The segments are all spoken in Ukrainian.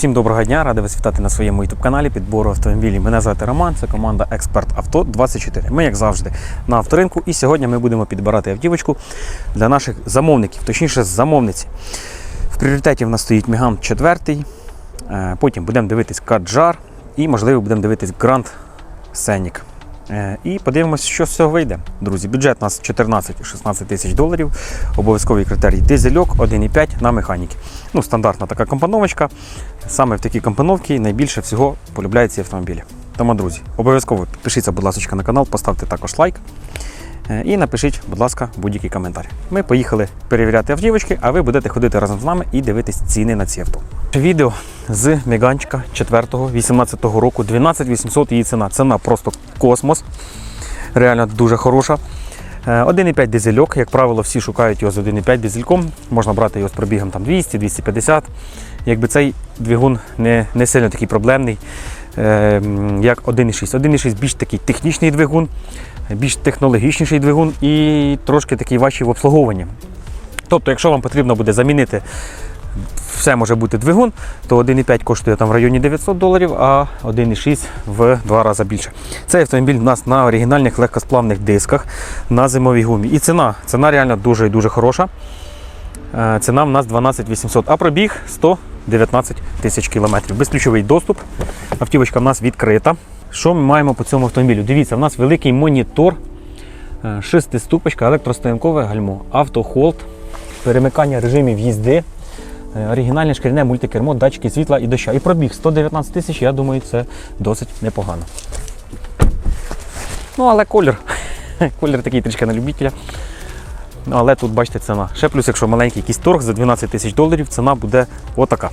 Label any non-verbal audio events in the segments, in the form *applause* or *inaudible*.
Всім доброго дня, радий вас вітати на своєму youtube каналі підбору автомобілів. Мене звати Роман, це команда Експерт Авто 24. Ми, як завжди, на авторинку. І сьогодні ми будемо підбирати автівочку для наших замовників, точніше, замовниці. В пріоритеті в нас стоїть Міган 4, е, потім будемо дивитись Каджар і, можливо, будемо дивитись Grand Scenic. Е, І подивимося, що з цього вийде. Друзі, бюджет у нас 14-16 тисяч доларів. Обов'язковий критерій дизельок 1,5 на механіки. Ну, стандартна така компоновочка. Саме в такій компоновці найбільше всього полюбляють ці автомобілі. Тому, друзі, обов'язково підпишіться, будь ласка, на канал, поставте також лайк. Е, І напишіть, будь ласка, будь-який коментар. Ми поїхали перевіряти автівочки, а ви будете ходити разом з нами і дивитись ціни на ці авто. Відео з Меганчика 4-го, 18-го року, 12 800 її ціна. Ціна просто космос. Реально дуже хороша. Е, 1,5 дизельок, як правило, всі шукають його з 1,5 дизельком. Можна брати його з пробігом там 200-250. Якби цей двигун не, не сильно такий проблемний, е, як 1,6. 1,6 більш такий технічний двигун, більш технологічніший двигун і трошки такий важчий в обслуговуванні. Тобто, якщо вам потрібно буде замінити все може бути двигун, то 1,5 коштує там в районі 900 доларів, а 1,6 в два рази більше. Цей автомобіль у нас на оригінальних легкосплавних дисках на зимовій гумі. І ціна, ціна реально дуже і дуже хороша. Е, Ціна в нас 12 800, а пробіг 119 тисяч кілометрів. Безключовий доступ. Автівочка в нас відкрита. Що ми маємо по цьому автомобілю? Дивіться, в нас великий монітор, е, шестиступочка, електростоянкове гальмо, автохолд, перемикання режимів їзди, е, оригінальне шкіряне мультикермо, датчики світла і доща. І пробіг 119 тисяч, я думаю, це досить непогано. Ну, але колір. *laughs* Колір такий трішки на любителя. Ну, але тут бачите ціна. Ще плюс, якщо маленький якийсь торг за 12 тисяч доларів, ціна буде отака.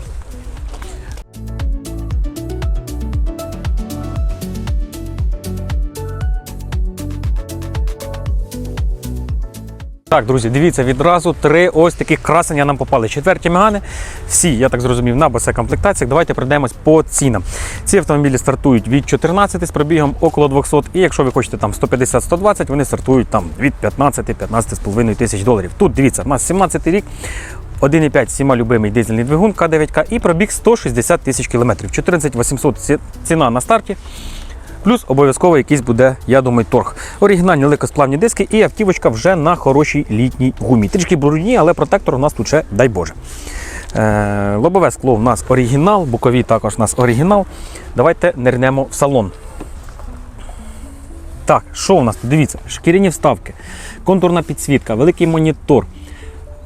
Так, друзі, дивіться, відразу три ось таких красення нам попали. Четверті мегани. Всі, я так зрозумів, на босе комплектаціях. Давайте пройдемось по цінам. Ці автомобілі стартують від 14 з пробігом около 200. І якщо ви хочете там 150-120, вони стартують там від 15-15,5 тисяч доларів. Тут дивіться, у нас 17 рік. 1,5 всіма любимий дизельний двигун К9К і пробіг 160 тисяч кілометрів. 14 800 ціна на старті. Плюс обов'язково якийсь буде, я думаю, торг. Оригінальні легкосплавні диски і автівочка вже на хорошій літній гумі. Трішки брудні, але протектор у нас тут ще, дай Боже. Е, лобове скло у нас оригінал, бокові також у нас оригінал. Давайте нирнемо в салон. Так, що у нас тут? Дивіться, шкіряні вставки, контурна підсвітка, великий монітор,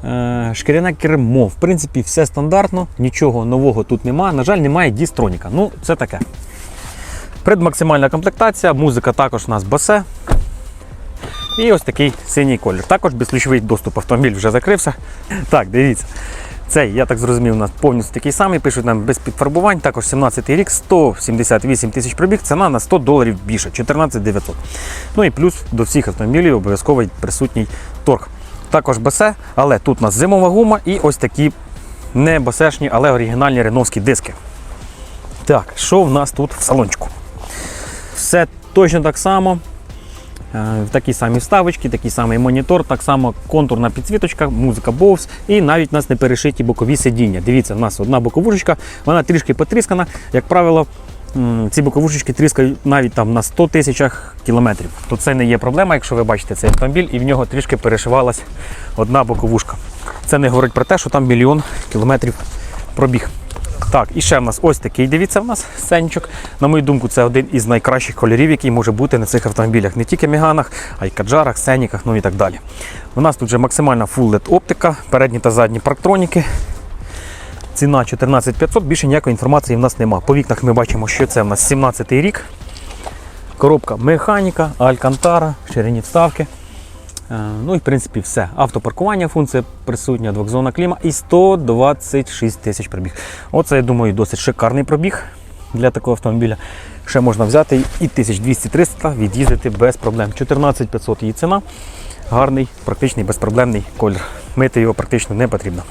е, шкіряне кермо. В принципі, все стандартно, нічого нового тут немає. На жаль, немає дістроніка. Ну, це таке. Предмаксимальна комплектація, музика також у нас басе. І ось такий синій колір. Також безключовий доступ автомобіль вже закрився. Так, дивіться. Цей, я так зрозумів, у нас повністю такий самий. Пишуть нам без підфарбувань. Також 17 рік, 178 тисяч пробіг, ціна на 100 доларів більше, 14 900. Ну і плюс до всіх автомобілів обов'язково присутній торг. Також басе, але тут у нас зимова гума і ось такі не басешні, але оригінальні реновські диски. Так, що в нас тут в салончику? Все точно так само. Е, Такі самі вставочки, такий самий монітор, так само контурна підсвіточка, музика Bose і навіть у нас не перешиті бокові сидіння. Дивіться, у нас одна боковушечка, вона трішки потріскана. Як правило, ці боковушечки тріскають навіть там на 100 тисячах кілометрів. То це не є проблема, якщо ви бачите цей автомобіль, і в нього трішки перешивалась одна боковушка. Це не говорить про те, що там мільйон кілометрів пробіг. Так, і ще в нас ось такий, дивіться, в нас сценчик. На мою думку, це один із найкращих кольорів, який може бути на цих автомобілях. Не тільки Міганах, а й Каджарах, Сеніках, ну і так далі. У нас тут вже максимальна Full LED оптика, передні та задні парктроніки. Ціна 14 500, більше ніякої інформації в нас немає. По вікнах ми бачимо, що це в нас 17 рік. Коробка механіка, алькантара, ширині вставки. Е, Ну і в принципі все. Автопаркування функція присутня, двохзонна кліма і 126 тисяч пробіг. Оце, я думаю, досить шикарний пробіг для такого автомобіля. Ще можна взяти і 1200-300 від'їздити без проблем. 14 500 її ціна. Гарний, практичний, безпроблемний колір. Мити його практично не потрібно.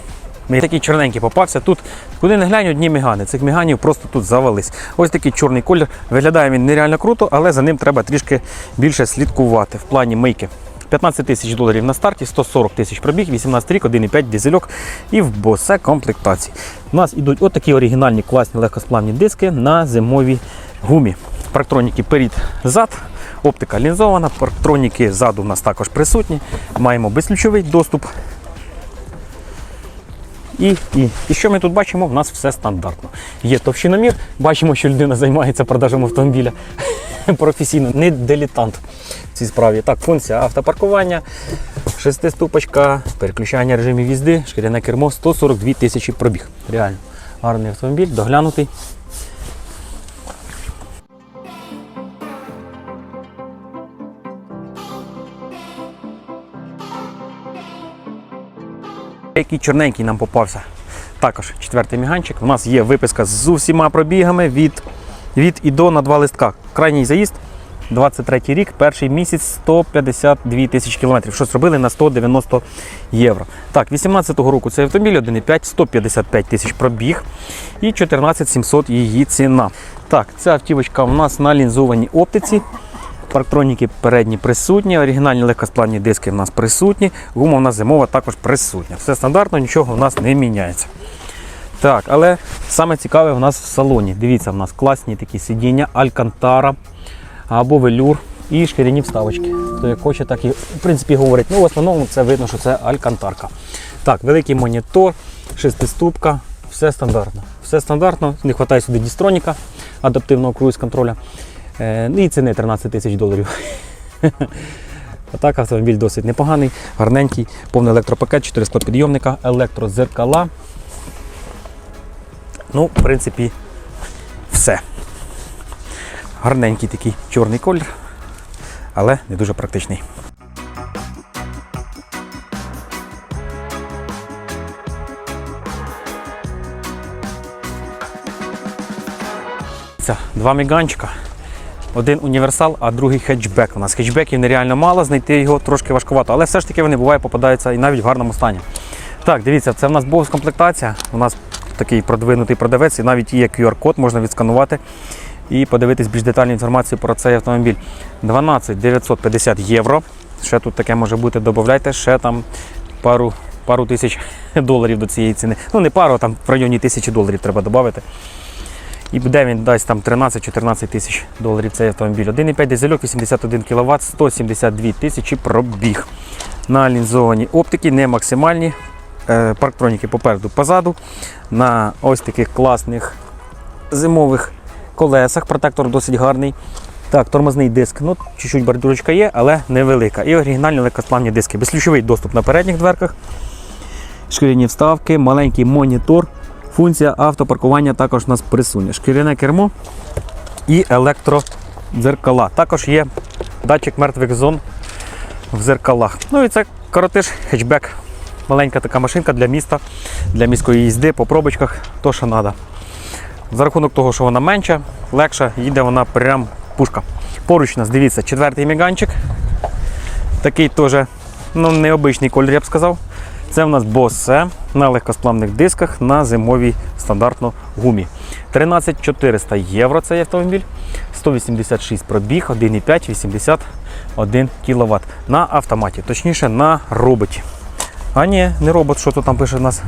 Мені такий чорненький попався. Тут, куди не глянь, одні мігани. Цих міганів просто тут завались. Ось такий чорний колір. Виглядає він нереально круто, але за ним треба трішки більше слідкувати в плані мийки. 15 тисяч доларів на старті, 140 тисяч пробіг, 18 рік, 1,5 дизельок і в босе комплектації. У нас йдуть отакі оригінальні класні легкосплавні диски на зимовій гумі. Парктроніки перед зад, оптика лінзована, парктроніки ззаду у нас також присутні. Маємо безключовий доступ. І, і, і що ми тут бачимо? У нас все стандартно. Є товщиномір, бачимо, що людина займається продажем автомобіля *laughs* професійно, не дилетант в цій справі. Так, функція автопаркування, шестиступочка, переключання режимів їзди, шкіряне кермо, 142 тисячі пробіг. Реально гарний автомобіль, доглянутий. Який чорненький нам попався. Також четвертий міганчик. У нас є виписка з усіма пробігами від, від і до на два листка. Крайній заїзд 23 рік, перший місяць 152 тисячі кілометрів. Що зробили на 190 євро. Так, 18-го року цей автомобіль 1,5, 155 тисяч пробіг і 14 700 її ціна. Так, ця автівочка у нас на лінзованій оптиці. Парктроніки передні присутні, оригінальні легкосплавні диски в нас присутні, гума в нас зимова також присутня. Все стандартно, нічого в нас не міняється. Так, але саме цікаве в нас в салоні. Дивіться, в нас класні такі сидіння, алькантара або велюр і шкіряні вставочки. Хто як хоче, так і в принципі говорить. Ну, в основному це видно, що це алькантарка. Так, великий монітор, шестиступка, все стандартно. Все стандартно, не вистачає сюди дістроніка адаптивного круїз контроля. Е, І ціни 13 тисяч доларів. *laughs* А так автомобіль досить непоганий, гарненький, повний електропакет, 400 підйомника, електрозеркала. Ну, в принципі, все. Гарненький такий чорний колір, але не дуже практичний. Це два міганчика. Один універсал, а другий хетчбек. У нас хетчбеків нереально мало, знайти його трошки важкувато, але все ж таки вони буває попадаються і навіть в гарному стані. Так, дивіться, це в нас бокс комплектація. У нас такий продвинутий продавець, і навіть є QR-код, можна відсканувати і подивитись більш детальну інформацію про цей автомобіль. 12 950 євро. Ще тут таке може бути, додавайте ще там пару, пару тисяч доларів до цієї ціни. Ну не пару, а там в районі тисячі доларів треба додати. І буде він дасть там 13-14 тисяч доларів цей автомобіль. 1,5 дизельок, 81 кВт, 172 тисячі пробіг. На лінзовані оптики, не максимальні. Е, Парктроніки попереду, позаду. На ось таких класних зимових колесах. Протектор досить гарний. Так, тормозний диск. Ну, чуть-чуть бордюрочка є, але невелика. І оригінальні легкосплавні диски. Безключовий доступ на передніх дверках. Шкіряні вставки, маленький монітор. Функція автопаркування також у нас присутня. Шкіряне кермо і електродзеркала. Також є датчик мертвих зон в зеркалах. Ну і це коротиш хетчбек. Маленька така машинка для міста, для міської їзди по пробочках, то що треба. За рахунок того, що вона менша, легша, їде вона прям пушка. Поруч у нас, дивіться, четвертий міганчик. Такий теж ну, необичний колір, я б сказав. Це в нас Bose на легкосплавних дисках на зимовій стандартно гумі. 13 400 євро цей автомобіль, 186 пробіг, 1,5, 81 кВт на автоматі, точніше на роботі. А ні, не робот, що тут там пише в нас.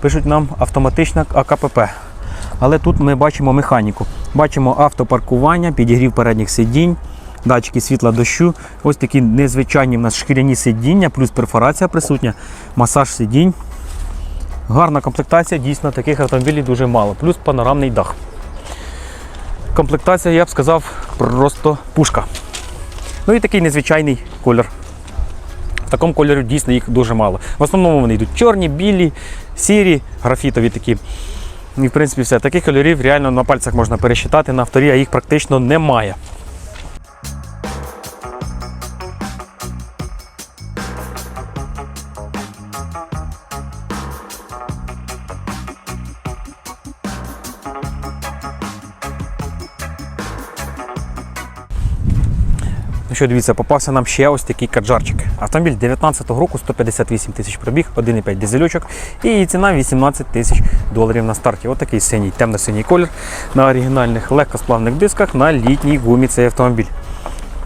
Пишуть нам автоматична АКПП. Але тут ми бачимо механіку. Бачимо автопаркування, підігрів передніх сидінь, датчики світла дощу. Ось такі незвичайні в нас шкіряні сидіння, плюс перфорація присутня, масаж сидінь. Гарна комплектація, дійсно таких автомобілів дуже мало. Плюс панорамний дах. Комплектація, я б сказав, просто пушка. Ну і такий незвичайний колір. В такому кольорі дійсно їх дуже мало. В основному вони йдуть чорні, білі, сірі, графітові такі. І в принципі все. Таких кольорів реально на пальцях можна пересчитати на авторі, а їх практично немає. Що, дивіться, попався нам ще ось такий каджарчик. Автомобіль 19-го року, 158 тисяч пробіг, 1,5 дизельочок і її ціна 18 тисяч доларів на старті. Ось такий синій, темно-синій колір на оригінальних легкосплавних дисках на літній гумі цей автомобіль.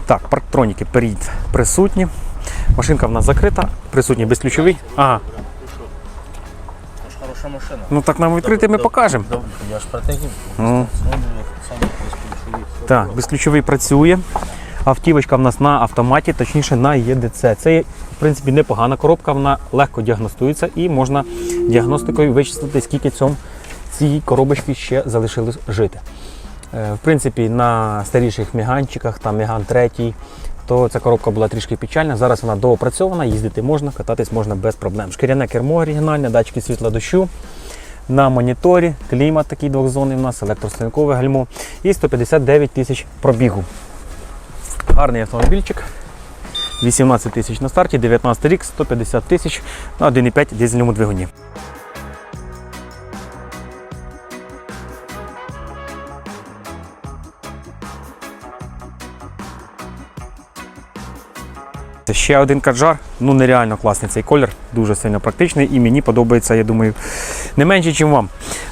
Так, парктроніки перед присутні. Машинка в нас закрита, присутній безключовий. Ага, хороша машина. ну так нам відкрити ми покажемо. Я ж. Ну. Безключові. Так, безключовий працює. Автівочка в нас на автоматі, точніше на ЄДЦ. Це, в принципі, непогана коробка, вона легко діагностується і можна діагностикою вичислити, скільки цьому цій коробочці ще залишилось жити. Е, В принципі, на старіших міганчиках, там Міган 3, то ця коробка була трішки печальна. Зараз вона доопрацьована, їздити можна, кататись можна без проблем. Шкіряне кермо оригінальне, датчики світла дощу. На моніторі клімат такий двохзонний у нас, електростоянкове гальмо і 159 тисяч пробігу. Гарний автомобільчик. 18 тисяч на старті, 19 рік, 150 тисяч на 1,5 дизельному двигуні. Це ще один каджар. Ну нереально класний цей колір, дуже сильно практичний і мені подобається, я думаю, не менше, ніж вам.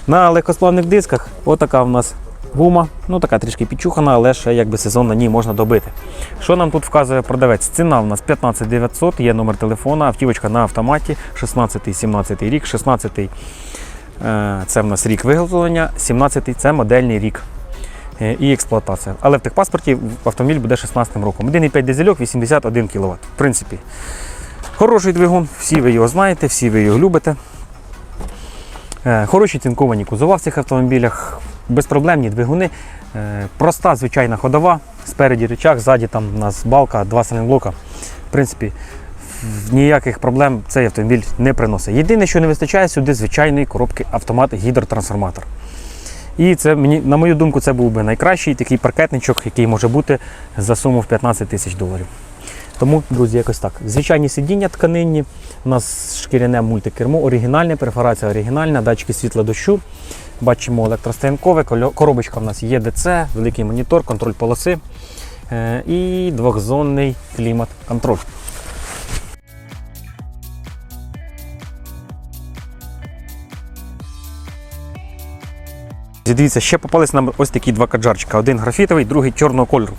На легкосплавних дисках отака в нас гума, ну така трішки підчухана, але ще якби сезон на ній можна добити. Що нам тут вказує продавець? Ціна в нас 15 900, є номер телефона, автівочка на автоматі, 16-17 рік, 16 е, це в нас рік виготовлення, 17-й це модельний рік. е, І експлуатація. Але в техпаспорті автомобіль буде 16 роком. 1,5 дизельок, 81 кВт. В принципі, хороший двигун, всі ви його знаєте, всі ви його любите. Е, Хороші цінковані кузова в цих автомобілях, безпроблемні двигуни. Е, Проста звичайна ходова, спереді рычаг, ззаді там у нас балка, два сайлентблока. В принципі, ніяких проблем цей автомобіль не приносить. Єдине, що не вистачає сюди звичайної коробки автомат гідротрансформатор. І це мені, на мою думку, це був би найкращий такий паркетничок, який може бути за суму в 15 тисяч доларів. Тому, друзі, якось так. Звичайні сидіння тканинні, у нас шкіряне мультикермо, оригінальне, перфорація оригінальна, датчики світла дощу. Бачимо електростоянкове, коробочка в нас є ДЦ, великий монітор, контроль полоси е, і двохзонний клімат-контроль. Дивіться, ще попались нам ось такі два каджарчика. Один графітовий, другий чорного кольору.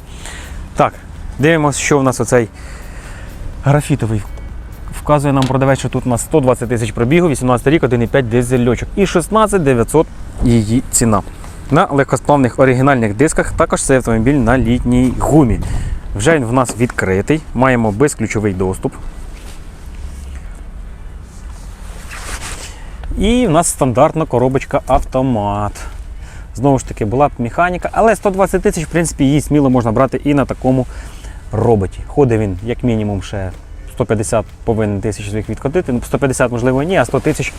Так, дивимося, що в нас оцей графітовий. Вказує нам продавець, що тут у нас 120 тисяч пробігу, 18 рік, 1,5 дизельочок. І 16 900 її ціна. На легкосплавних оригінальних дисках також цей автомобіль на літній гумі. Вже він в нас відкритий, маємо безключовий доступ. І в нас стандартна коробочка автомат. Знову ж таки, була б механіка, але 120 тисяч, в принципі, її сміло можна брати і на такому роботі. Ходить він, як мінімум, ще 150 повинен тисяч своїх відкотити. Ну, 150, можливо, ні, а 100 тисяч,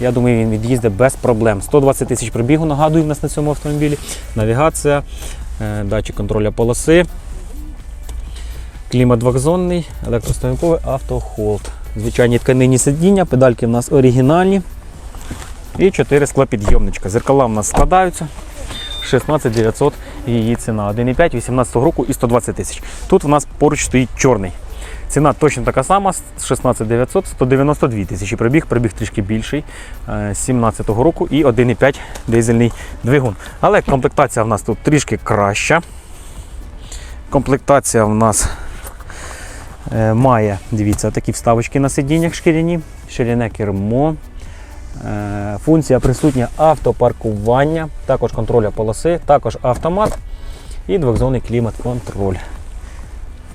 я думаю, він від'їздить без проблем. 120 тисяч пробігу, нагадую, в нас на цьому автомобілі. Навігація, е, датчик контроля полоси, клімат двохзонний, електростоянковий автохолд. Звичайні тканинні сидіння, педальки в нас оригінальні. І 4 склопідйомничка. Зеркала в нас складаються. 16 900 її ціна. 1,5 18 року і 120 тисяч. Тут у нас поруч стоїть чорний. Ціна точно така сама, 16 900, 192 тисячі пробіг, пробіг трішки більший, е, 17 року і 1,5 дизельний двигун. Але комплектація в нас тут трішки краща. Комплектація в нас е, має, дивіться, такі вставочки на сидіннях шкіряні, ширяне кермо, Е, Функція присутня автопаркування, також контроля полоси, також автомат і двохзонний клімат-контроль.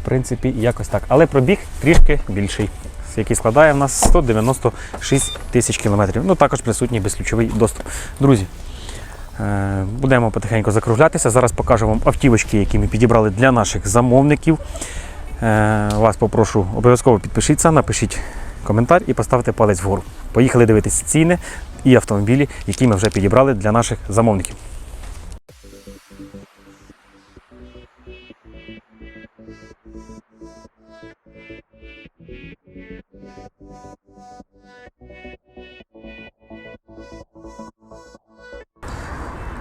Принципі, якось так. Але пробіг трішки більший, який складає в нас 196 тисяч кілометрів. Ну, також присутній безключовий доступ. Друзі, е, будемо потихеньку закруглятися. Зараз покажу вам автівочки, які ми підібрали для наших замовників. Е, Вас попрошу обов'язково підпишіться, напишіть коментар і поставте палець вгору. Поїхали дивитись ціни і автомобілі, які ми вже підібрали для наших замовників.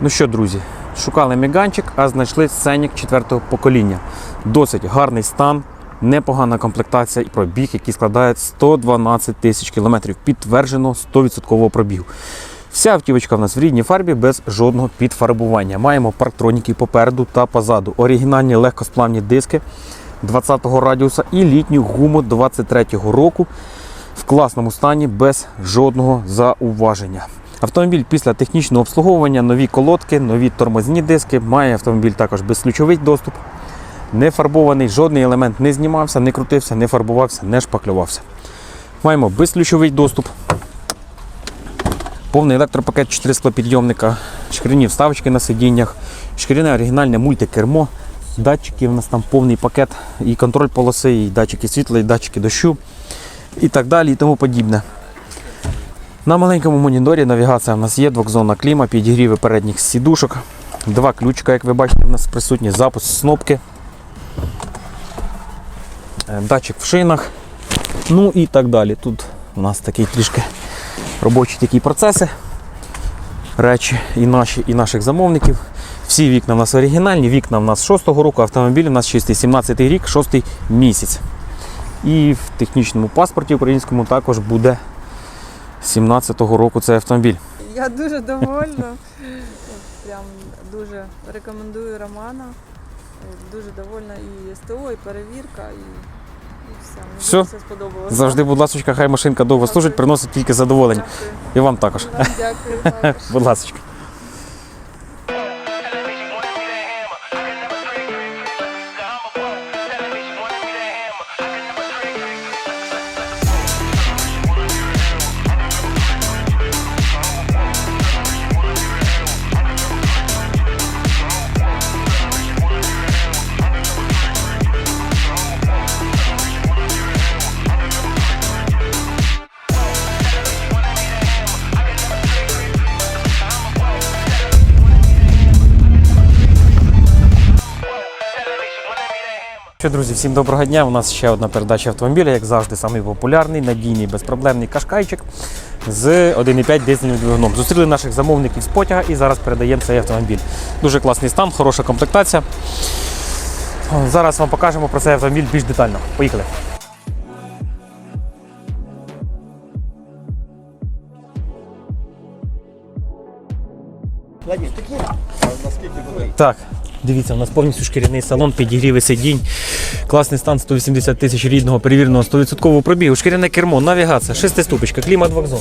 Ну що, друзі, шукали міганчик, а знайшли сценік четвертого покоління. Досить гарний стан, непогана комплектація і пробіг, який складає 112 тисяч кілометрів. Підтверджено 100% пробігу. Вся автівочка в нас в рідній фарбі без жодного підфарбування. Маємо парктроніки попереду та позаду. Оригінальні легкосплавні диски 20-го радіуса і літню гуму 23-го року в класному стані без жодного зауваження. Автомобіль після технічного обслуговування, нові колодки, нові тормозні диски. Має автомобіль також безключовий доступ. Не фарбований, жодний елемент не знімався, не крутився, не фарбувався, не шпаклювався. Маємо безключовий доступ. Повний електропакет 4 склопідйомника, шкіряні вставочки на сидіннях, шкіряне оригінальне мультикермо, датчики, у нас там повний пакет, і контроль полоси, і датчики світла, і датчики дощу, і так далі, і тому подібне. На маленькому моніторі навігація в нас є, двохзонна кліма, підігріви передніх сідушок, два ключика, як ви бачите, в нас присутні, запуск снопки, е, датчик в шинах, ну і так далі. Тут у нас такий трішки робочі такі процеси, речі і наші, і наших замовників. Всі вікна в нас оригінальні, вікна в нас 6-го року, автомобіль у нас чистий 17 рік, 6 місяць. І в технічному паспорті українському також буде 17-го року цей автомобіль. Я дуже довольна. *laughs* Прям дуже рекомендую Романа. Дуже довольна і СТО, і перевірка, і, і все. Мені Все. все сподобалося. Завжди, будь ласка, хай машинка довго служить, приносить тільки задоволення. Дякую. І вам також. Вам Дякую. також. *laughs* Будь ласка. Що, друзі, всім доброго дня. У нас ще одна передача автомобіля, як завжди, самий популярний, надійний, безпроблемний кашкайчик з 1,5 дизельним двигуном. Зустріли наших замовників з потяга і зараз передаємо цей автомобіль. Дуже класний стан, хороша комплектація. Зараз вам покажемо про цей автомобіль більш детально. Поїхали. Так, дивіться, у нас повністю шкіряний салон, підігріви сидінь, класний стан 180 тисяч рідного перевіреного 100% пробігу, шкіряне кермо, навігація, шестиступочка, клімат двох зон,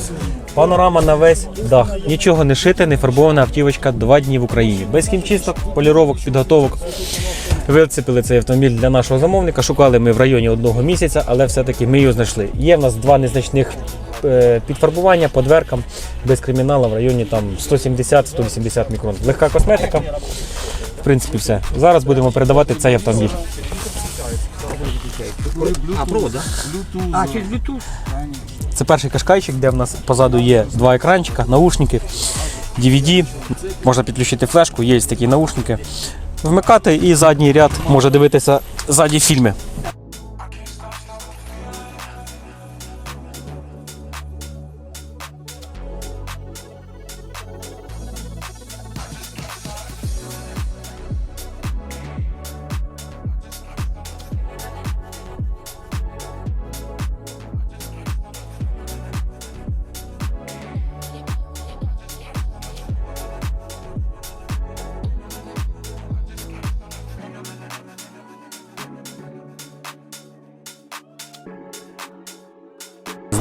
панорама на весь дах. Нічого не шите, не фарбована автівочка два дні в Україні. Без хімчисток, поліровок, підготовок. Вицепили цей автомобіль для нашого замовника. Шукали ми в районі одного місяця, але все-таки ми його знайшли. Є в нас два незначних підфарбування по дверкам без криміналу в районі там 170-180 мікрон. Легка косметика. В принципі, все. Зараз будемо передавати цей автомобіль. А, через Bluetooth? Це перший кашкайчик, де в нас позаду є два екранчика, наушники, DVD. Можна підключити флешку, є такі наушники. Вмикати і задній ряд може дивитися ззаді фільми.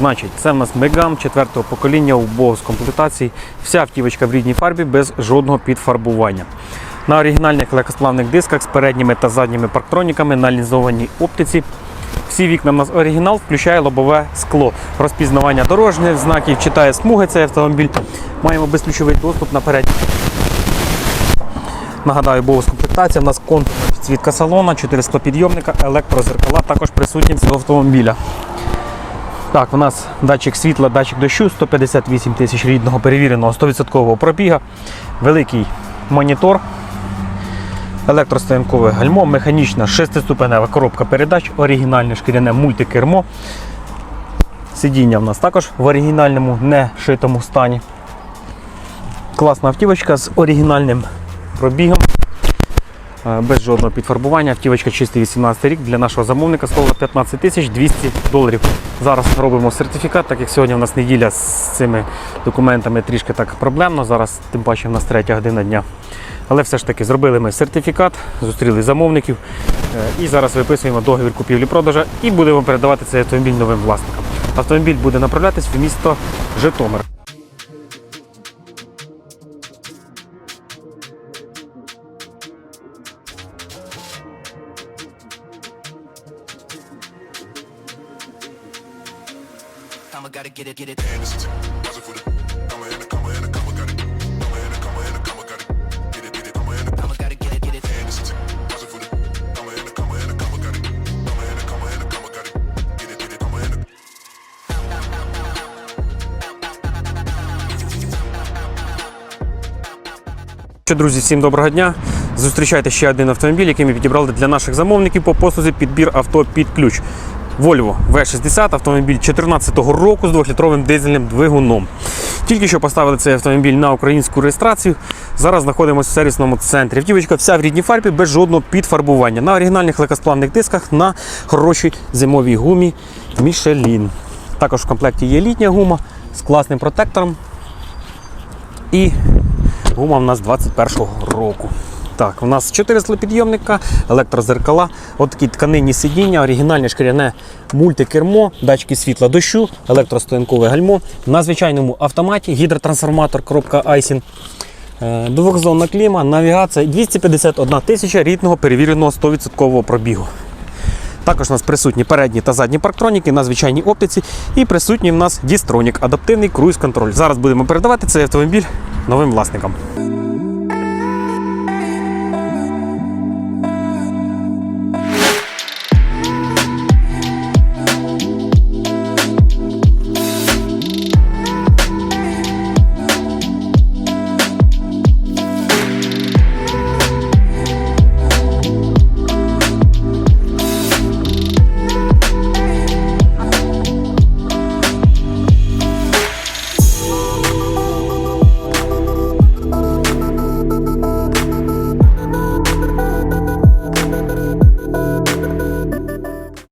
Значить, це в нас Мегам четвертого покоління у з комплектації. Вся автівочка в рідній фарбі без жодного підфарбування. На оригінальних легкосплавних дисках з передніми та задніми парктроніками на лінзованій оптиці. Всі вікна в нас оригінал, включає лобове скло. Розпізнавання дорожніх знаків, читає смуги цей автомобіль. Маємо безключовий доступ на передній. Нагадаю, бовс комплектація. У нас контурна підсвітка салона, 400 підйомника, електрозеркала також присутні цього автомобіля. Так, у нас датчик світла, датчик дощу, 158 тисяч рідного перевіреного 100% пробіга, великий монітор, електростоянкове гальмо, механічна шестиступенева коробка передач, оригінальне шкіряне мультикермо. Сидіння в нас також в оригінальному, не шитому стані. Класна автівочка з оригінальним пробігом. Е, без жодного підфарбування. Автівочка чистий 18 рік для нашого замовника стоїла 15 тисяч 200 доларів. Зараз робимо сертифікат, так як сьогодні у нас неділя з цими документами трішки так проблемно. Зараз тим паче в нас третя година дня. Але все ж таки зробили ми сертифікат, зустріли замовників е, і зараз виписуємо договір купівлі-продажа і будемо передавати цей автомобіль новим власникам. Автомобіль буде направлятись в місто Житомир. I'ma gotta get it, get it. I'ma gotta get it, get it. Що, друзі, всім доброго дня. Зустрічайте ще один автомобіль, який ми підібрали для наших замовників по послузі підбір авто під ключ. Volvo V60, автомобіль 2014 року з 2-літровим дизельним двигуном. Тільки що поставили цей автомобіль на українську реєстрацію. Зараз знаходимося в сервісному центрі. Автівочка вся в рідній фарбі без жодного підфарбування. На оригінальних легкосплавних дисках на хорошій зимовій гумі Michelin. Також в комплекті є літня гума з класним протектором. І Гума в нас 21-го року. Так, у нас 4 склопідйомника, електрозеркала, от такі тканинні сидіння, оригінальне шкіряне мультикермо, датчики світла дощу, електростоянкове гальмо. На звичайному автоматі, гідротрансформатор, коробка Айсін. Е, Двохзонна кліма, навігація 251 тисяча рідного перевіреного 100% пробігу. Також у нас присутні передні та задні парктроніки на звичайній оптиці і присутній в нас дістронік, адаптивний круїз-контроль. Зараз будемо передавати цей автомобіль новим власникам.